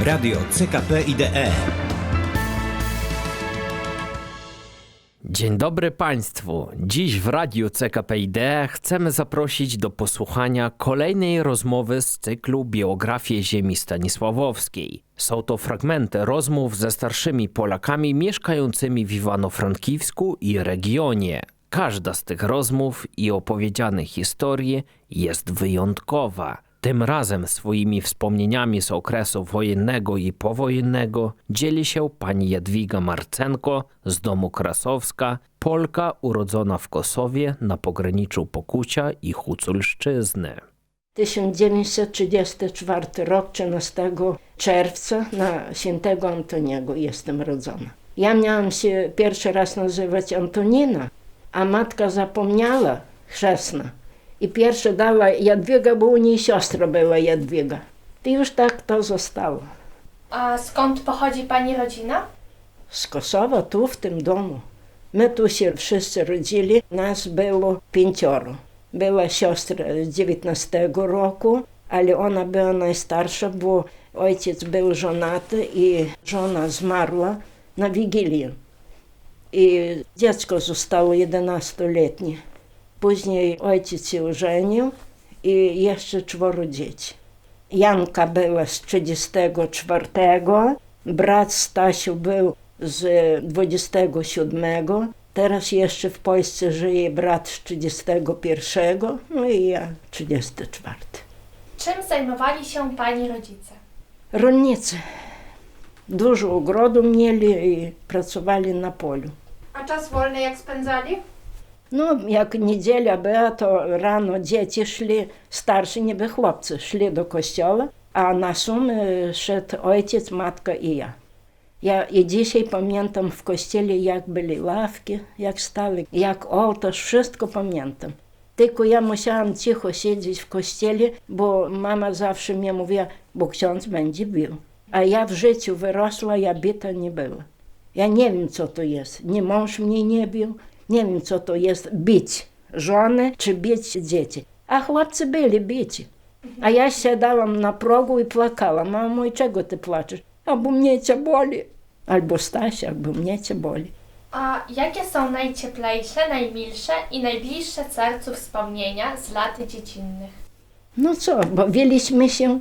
Radio CKP IDE. Dzień dobry Państwu. Dziś w Radiu CKP Idea chcemy zaprosić do posłuchania kolejnej rozmowy z cyklu Biografie Ziemi Stanisławowskiej. Są to fragmenty rozmów ze starszymi Polakami mieszkającymi w Iwano-Frankiwsku i regionie. Każda z tych rozmów i opowiedzianych historii jest wyjątkowa. Tym razem swoimi wspomnieniami z okresu wojennego i powojennego dzieli się pani Jadwiga Marcenko z domu Krasowska, Polka urodzona w Kosowie na pograniczu Pokucia i Huculszczyzny. 1934 rok, 13 czerwca na świętego Antoniego jestem rodzona. Ja miałam się pierwszy raz nazywać Antonina, a matka zapomniała chrzestna. I pierwsze dała Jadwiga, bo u niej siostra była Jadwiga. I już tak to zostało. A skąd pochodzi pani rodzina? Z Kosowa, tu w tym domu. My tu się wszyscy rodzili, nas było pięcioro. Była siostra z 19 roku, ale ona była najstarsza, bo ojciec był żonaty i żona zmarła na Wigilię. I dziecko zostało 11-letnie. Później ojciec się ożenił i jeszcze czworo dzieci. Janka była z 34, brat Stasiu był z 27, teraz jeszcze w Polsce żyje brat z 31, no i ja 34. Czym zajmowali się pani rodzice? Rolnicy. Dużo ogrodu mieli i pracowali na polu. A czas wolny jak spędzali? No, jak niedziela była, to rano dzieci szli, starsi niby chłopcy, szli do kościoła, a na sumy szedł ojciec, matka i ja. Ja i dzisiaj pamiętam w kościele, jak byli ławki, jak stali, jak ołtarz, wszystko pamiętam. Tylko ja musiałam cicho siedzieć w kościele, bo mama zawsze mi mówiła, bo ksiądz będzie bił. A ja w życiu wyrosła, ja bita nie była. Ja nie wiem, co to jest. Nie mąż mnie nie bił, nie wiem, co to jest bić żony czy bić dzieci. A chłopcy byli bici. A ja siadałam na progu i płakałam. Mamo, i czego ty płaczesz? Albo mnie cię boli. Albo Stasia, albo mnie cię boli. A jakie są najcieplejsze, najmilsze i najbliższe sercu wspomnienia z lat dziecinnych? No co, bawiliśmy się.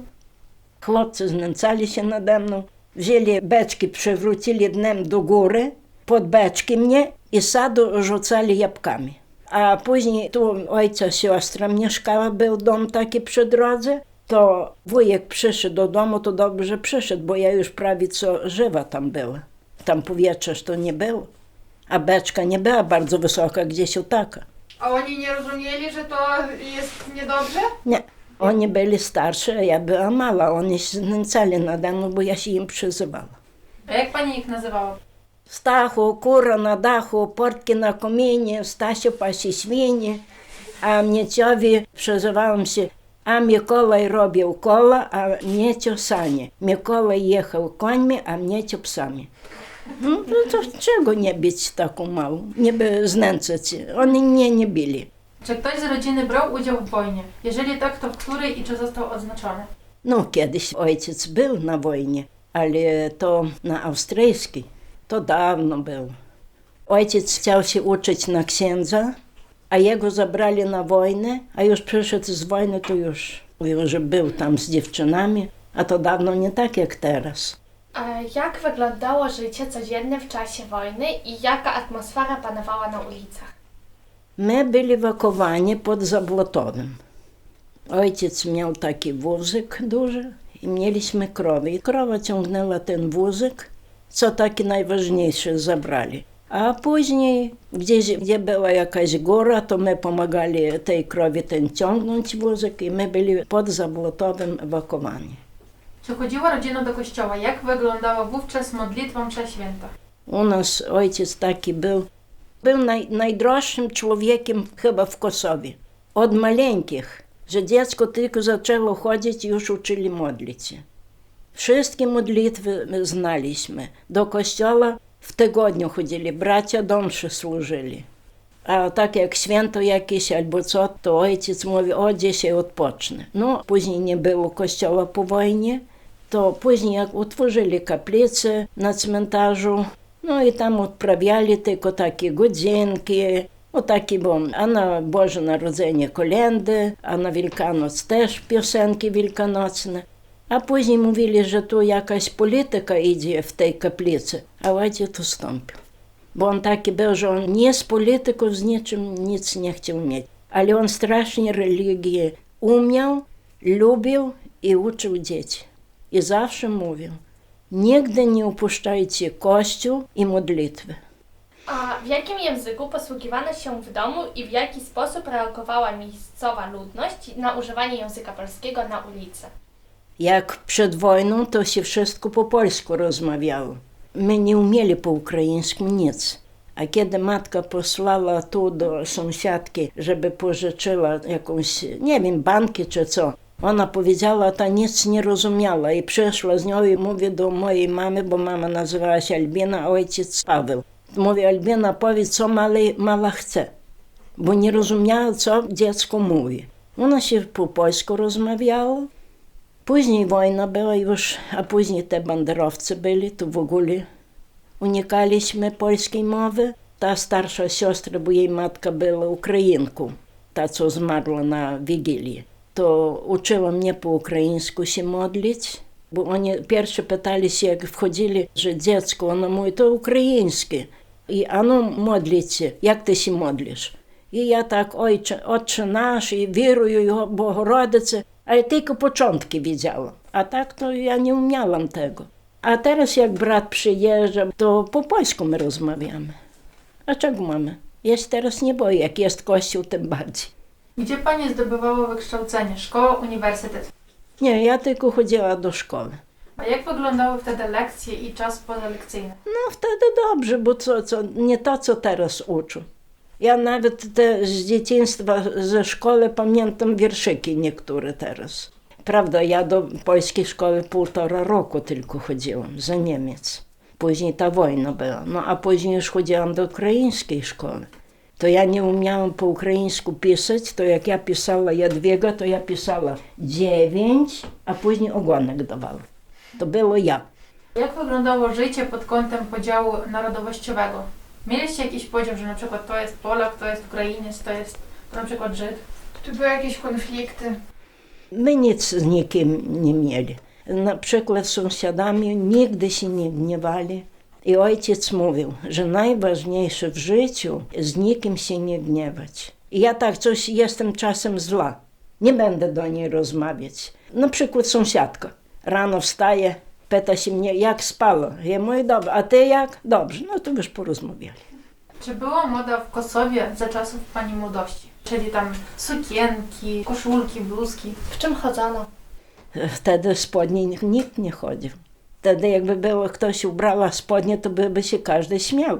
Chłopcy znęcali się nade mną. Wzięli beczki, przewrócili dnem do góry, pod beczki mnie i sadu rzucali jabłkami. A później tu ojca siostra mieszkała, był dom taki przy drodze, to wujek przyszedł do domu, to dobrze przyszedł, bo ja już prawie co żywa tam była. Tam powietrza to nie było, a beczka nie była bardzo wysoka, gdzieś o taka. A oni nie rozumieli, że to jest niedobrze? Nie, oni byli starsi, a ja była mała, oni się znęcali nade mną, bo ja się im przyzywała. A jak pani ich nazywała? Stachu, kura na dachu, portki na kominie, Stasiu pasi świnie, a Mnieciowi przeżywałem się a Mikołaj robił kola, a Mniecio sanie. Mikołaj jechał końmi, a Mniecio psami. No to czego nie bić taką małą, nie znęcać. Oni nie bili. Czy ktoś z rodziny brał udział w wojnie? Jeżeli tak, to w której i czy został odznaczony? No kiedyś ojciec był na wojnie, ale to na austryjskiej. To dawno było. Ojciec chciał się uczyć na księdza, a jego zabrali na wojnę, a już przyszedł z wojny, to już, już był tam z dziewczynami, a to dawno nie tak jak teraz. A jak wyglądało życie codzienne w czasie wojny i jaka atmosfera panowała na ulicach? My byli wakowani pod Zablotowem. Ojciec miał taki wózek duży i mieliśmy krowy. I krowa ciągnęła ten wózek, co takie najważniejsze zabrali. A później, gdzieś, gdzie była jakaś góra, to my pomagali tej krowie ten ciągnąć wózek i my byli pod Zablotowem wakowani. Czy chodziła rodzina do kościoła? Jak wyglądała wówczas modlitwa msza święta? U nas ojciec taki był. Był naj, najdroższym człowiekiem chyba w Kosowie. Od maleńkich, że dziecko tylko zaczęło chodzić, już uczyli modlić się. Wszystkie modlitwy my znaliśmy. Do kościoła w tygodniu chodzili, bracia do mszy służyli. A tak jak święto jakieś albo co, to ojciec mówi, o dzisiaj odpocznę. No, później nie było kościoła po wojnie, to później jak utworzyli kaplicę na cmentarzu, no i tam odprawiali tylko takie godzinki, o takie, bo a na Boże Narodzenie kolendy, a na Wielkanoc też piosenki wielkanocne. A później mówili, że tu jakaś polityka idzie w tej kaplicy, a ojciec ustąpił. Bo on taki był, że on nie z polityków, z niczym nic nie chciał mieć. Ale on strasznie religię umiał, lubił i uczył dzieci. I zawsze mówił, nigdy nie upuszczajcie kościół i modlitwy. A w jakim języku posługiwano się w domu i w jaki sposób reagowała miejscowa ludność na używanie języka polskiego na ulicy? Jak przed wojną, to się wszystko po polsku rozmawiało. My nie umieli po ukraińsku nic. A kiedy matka posłała tu do sąsiadki, żeby pożyczyła jakąś, nie wiem, banki czy co, ona powiedziała, ta nic nie rozumiała i przyszła z nią i mówi do mojej mamy, bo mama nazywała się Albina, a ojciec Paweł. Mówi, Albina, powiedz, co male, mala chce, bo nie rozumiała, co dziecko mówi. Ona się po polsku rozmawiała, Później już, a później te banderowcy byli, to w ogóle matka była Ukrainką, ta co zmarła na Wigilię, to uczyła mnie po ukraińsku się modlić, bo oni pierwsze pytali się, jak wchodzili, że dziecko, ona mówi, to ukraińskie. I ano modlić się, jak ty się modlisz? I ja tak, ojcze, Отче наш, i wieruję Його Bogorodice, ale tylko początki wiedziałam. A tak to ja nie umiałam tego. A teraz jak brat przyjeżdża, to po polsku my rozmawiamy. A czego mamy? Ja się teraz nie boję, jak jest kościół, tym bardziej. Gdzie Pani zdobywała wykształcenie? Szkoła, uniwersytet? Nie, ja tylko chodziła do szkoły. A jak wyglądały wtedy lekcje i czas pozalekcyjny? No wtedy dobrze, bo co, co, nie to, co teraz uczą. Ja nawet te z dzieciństwa ze szkoły pamiętam wierszyki niektóre teraz. Prawda, ja do polskiej szkoły półtora roku tylko chodziłam, za Niemiec. Później ta wojna była, no a później już chodziłam do ukraińskiej szkoły. To ja nie umiałam po ukraińsku pisać, to jak ja pisała Jadwiga, to ja pisała dziewięć, a później ogonek dawała. To było ja. Jak wyglądało życie pod kątem podziału narodowościowego? Mieliście jakiś podział, że na przykład to jest Polak, to jest Ukrainiec, to jest na przykład Żyd? Czy były jakieś konflikty? My nic z nikim nie mieli. Na przykład z sąsiadami nigdy się nie gniewali. I ojciec mówił, że najważniejsze w życiu z nikim się nie gniewać. I ja tak coś jestem czasem zła. Nie będę do niej rozmawiać. Na przykład sąsiadka. Rano wstaje, pyta się mnie, jak spała. Ja mówię, dobrze, a ty jak? Dobrze, no to już porozmawiali. Czy była moda w Kosowie za czasów Pani młodości? Czyli tam sukienki, koszulki, bluzki. W czym chodzono? Wtedy spodni nikt nie chodził. Wtedy jakby było ktoś ubrała spodnie, to by, by się każdy śmiał.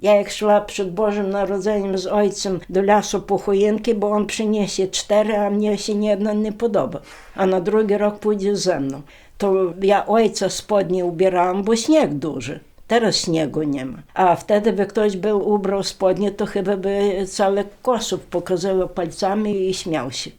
Ja jak szła przed Bożym Narodzeniem z ojcem do lasu po choinki, bo on przyniesie cztery, a mnie się nie jedna nie podoba. A na drugi rok pójdzie ze mną. To ja ojca spodnie ubierałam, bo śnieg duży. Teraz śniegu nie ma. A wtedy by ktoś był ubrał spodnie, to chyba by cały kosów pokazywał palcami i śmiał się.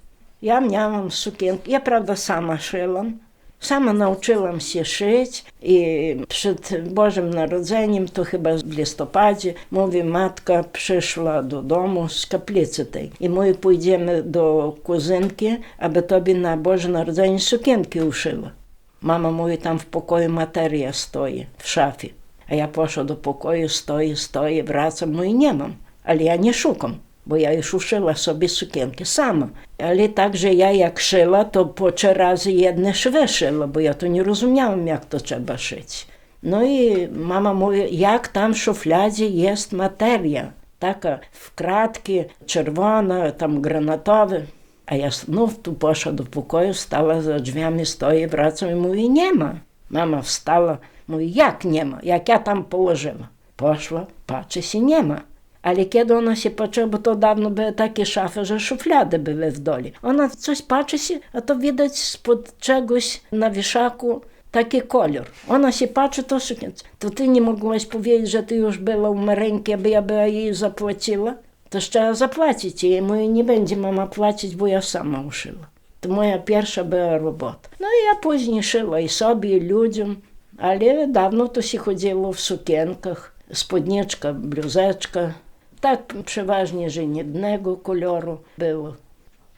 Ja miałam sukienkę, ja prawda sama szyłam. Sama nauczyłam się szyć i przed Bożym Narodzeniem, to chyba w listopadzie, mówi, matka przyszła do domu z kaplicy tej. I my pójdziemy do kuzynki, aby tobie na Boże Narodzenie sukienki uszyła. Mama mówi, tam w pokoju materia stoi, w szafie. A ja poszła do pokoju, stoi, stoi, wracam, no i nie mam. Ale ja nie szukam, bo ja już uszyła sobie sukienki sama. Ale także ja jak szyła, to po trzy razy jedne szwy szyła, bo ja to nie rozumiałam, jak to trzeba szyć. No i mama mówi, jak tam w szufladzie jest materia. Taka w kratki, czerwona, tam granatowa. A ja znów tu poszła do pokoju, stała za drzwiami, stoi, wracam i mówi, nie ma. Mama wstała, mówi, jak nie ma, jak ja tam położyła. Poszła, patrzy się, nie ma. Ale kiedy ona się patrzyła, bo to dawno były takie szafy, że szuflady były w dole. Ona coś patrzy się, a to widać spod czegoś na wieszaku taki kolor. Ona się patrzy, to sukienka. To ty nie mogłaś powiedzieć, że ty już była u Marenki, aby ja by jej zapłaciła? To trzeba zapłacić. Mówi, nie będzie mama płacić, bo ja sama uszyła. To moja pierwsza była robota. No i ja później szyła i sobie, i ludziom, ale dawno to się chodziło w sukienkach, spódniczka, bluzeczka. Tak przeważnie, że jednego koloru było.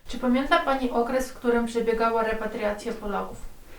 Czy pamięta Pani okres, w którym przebiegała repatriacja Polaków?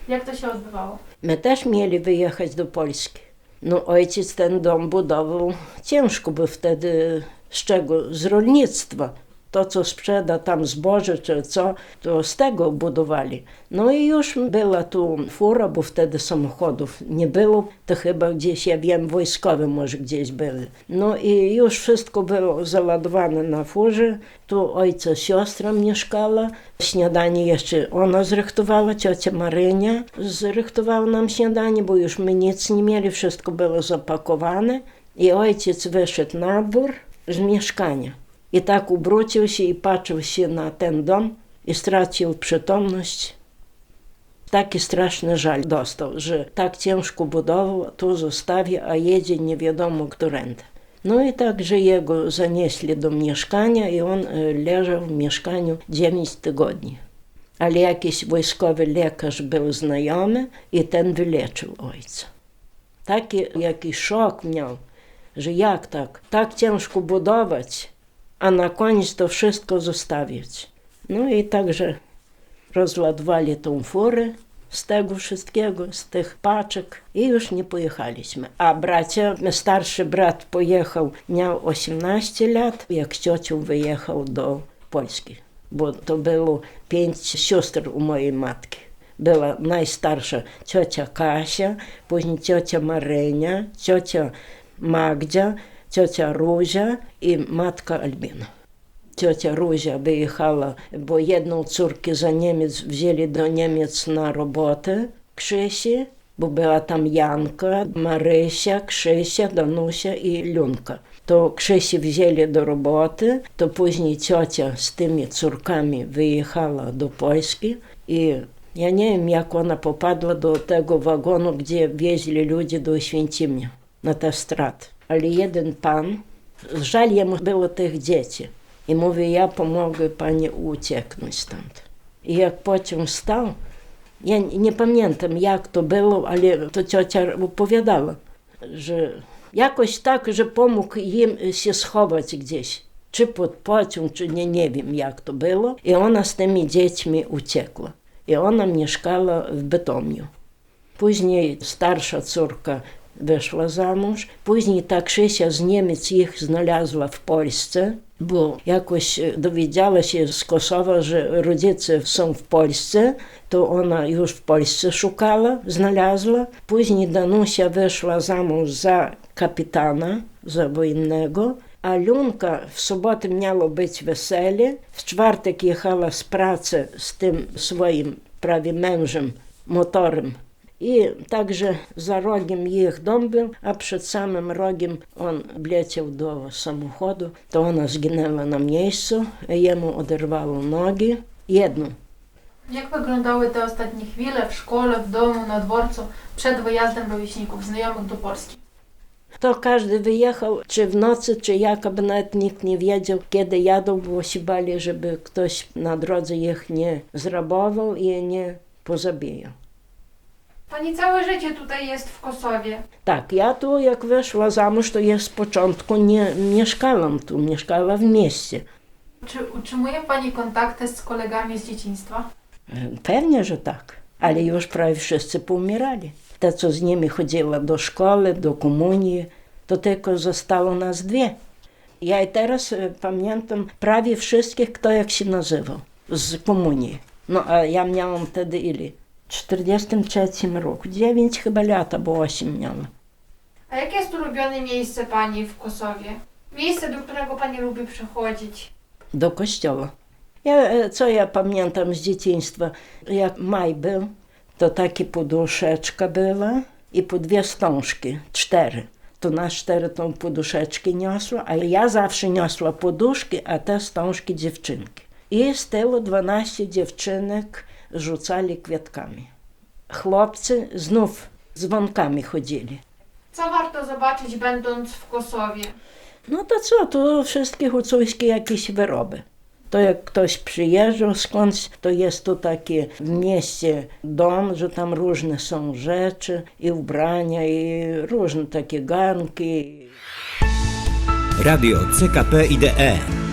Jak to się odbywało? My też mieli wyjechać do Polski. No ojciec ten dom budował ciężko, bo wtedy z czego? Z rolnictwa. To, co sprzeda tam zboże czy co, to z tego budowali. No i już była tu fura, bo wtedy samochodów nie było. To chyba gdzieś, ja wiem, wojskowe może gdzieś były. No i już wszystko było załadowane na furze. Tu ojca siostra mieszkała. Śniadanie jeszcze ona zrychtowała, ciocia Marynia zrychtowała nam śniadanie, bo już my nic nie mieli, wszystko było zapakowane. I ojciec wyszedł na dwór z mieszkania. I tak ubrucił się i patrzył się na ten dom i stracił przytomność. Taki straszny żal dostał, że tak ciężko budował, tu zostawia, a jedzie nie wiadomo którędy. No i także jego zanieśli do mieszkania i on e, leżał w mieszkaniu 9 tygodni. Ale jakiś wojskowy lekarz był znajomy i ten wyleczył ojca. Taki jakiś szok miał, że jak tak, tak ciężko budować, a na koniec to wszystko zostawić. No i także rozładowali tą furę z tego wszystkiego, z tych paczek i już nie pojechaliśmy. A bracia, starszy brat pojechał, miał 18 lat, jak z ciocią wyjechał do Polski, bo to było pięć sióstr u mojej matki. Była najstarsza ciocia Kasia, później ciocia Marynia, ciocia Magdzia, ciocia Róża i matka Albina. Ciocia Róża wyjechała, bo jedną córkę za Niemiec wzięli do Niemiec na robotę, Krzysi, bo była tam Janka, Marysia, Krzysia, Danusia i Lunka. To Krzysi wzięli do roboty, to później ciocia z tymi córkami wyjechała do Polski i ja nie wiem, jak ona popadła do tego wagonu, gdzie wieźli ludzi do Święcimia, na tę stratę. Ale jeden pan, żal jemu było tych dzieci. I mówi, ja pomogę pani ucieknąć stąd. I jak pociąg stał, ja nie pamiętam jak to było, ale to ciocia opowiadała, że jakoś tak, że pomógł im się schować gdzieś. Czy pod pociąg, czy nie, nie wiem jak to było. I ona z tymi dziećmi uciekła. I ona mieszkała w Bytomiu. Później starsza córka wyszła za mąż. Później ta Krzysia z Niemiec ich znalazła w Polsce, bo jakoś dowiedziała się z Kosowa, że rodzice są w Polsce, to ona już w Polsce szukała, znalazła. Później Danusia wyszła za mąż za kapitana, za wojennego, a Lunka w sobotę miało być wesele, w czwartek jechała z pracy z tym swoim prawie mężem, motorem i także za rogiem ich dom był, a przed samym rogiem on wleciał do samochodu. To ona zginęła na miejscu, jemu oderwało nogi. Jedną. Jak wyglądały te ostatnie chwile w szkole, w domu, na dworcu przed wyjazdem rówieśników znajomych do Polski? To każdy wyjechał, czy w nocy, czy jak, aby nawet nikt nie wiedział, kiedy jadą, bo się bali, żeby ktoś na drodze ich nie zrabował i nie pozabijał. Pani całe życie tutaj jest w Kosowie. Tak, ja tu jak wyszła za mąż, to ja z początku nie mieszkałam tu, mieszkała w mieście. Czy utrzymuje Pani kontakty z kolegami z dzieciństwa? Pewnie, że tak, ale już prawie wszyscy poumierali. Te, co z nimi chodziła do szkoły, do komunii, to tylko zostało nas dwie. Ja i teraz e, pamiętam prawie wszystkich, kto jak się nazywał, z komunii. No a ja miałam wtedy ile? W 43 roku, 9 chyba lata, bo 8 miałam. A jakie jest ulubione miejsce Pani w Kosowie? Miejsce, do którego Pani lubi przychodzić. do kościoła. Ja, e, co ja pamiętam z dzieciństwa, jak maj był, to takie poduszeczka była i po dwie wstążki, cztery. To na cztery tą poduszeczki niosła, a ja zawsze niosła poduszki, a te wstążki dziewczynki. I z tyłu 12 dziewczynek rzucali kwiatkami. Chłopcy znów dzwonkami chodzili. Co warto zobaczyć będąc w Kosowie? No to co, to wszystkie hucuńskie jakieś wyroby. To jak ktoś przyjeżdżał skądś, to jest tu taki w mieście dom, że tam różne są rzeczy i ubrania, i różne takie garnki. Radio CKP IDE.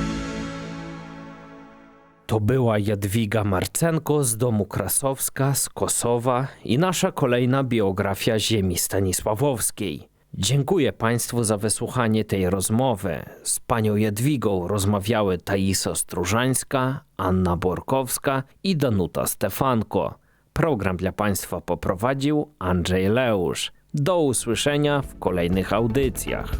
To była Jadwiga Marcenko z domu Krasowska z Kosowa i nasza kolejna biografia ziemi stanisławowskiej. Dziękuję Państwu za wysłuchanie tej rozmowy. Z panią Jadwigą rozmawiały Taisa Strużańska, Anna Borkowska i Danuta Stefanko. Program dla Państwa poprowadził Andrzej Leusz. Do usłyszenia w kolejnych audycjach.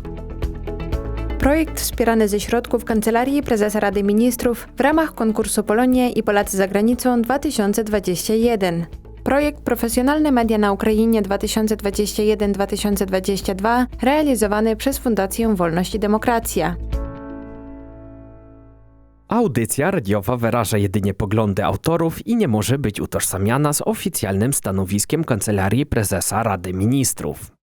Projekt wspierany ze środków Kancelarii Prezesa Rady Ministrów w ramach konkursu Polonia i Polacy za granicą 2021. Projekt Profesjonalne Media na Ukrainie 2021-2022 realizowany przez Fundację Wolność i Demokracja. Audycja radiowa wyraża jedynie poglądy autorów i nie może być utożsamiana z oficjalnym stanowiskiem Kancelarii Prezesa Rady Ministrów.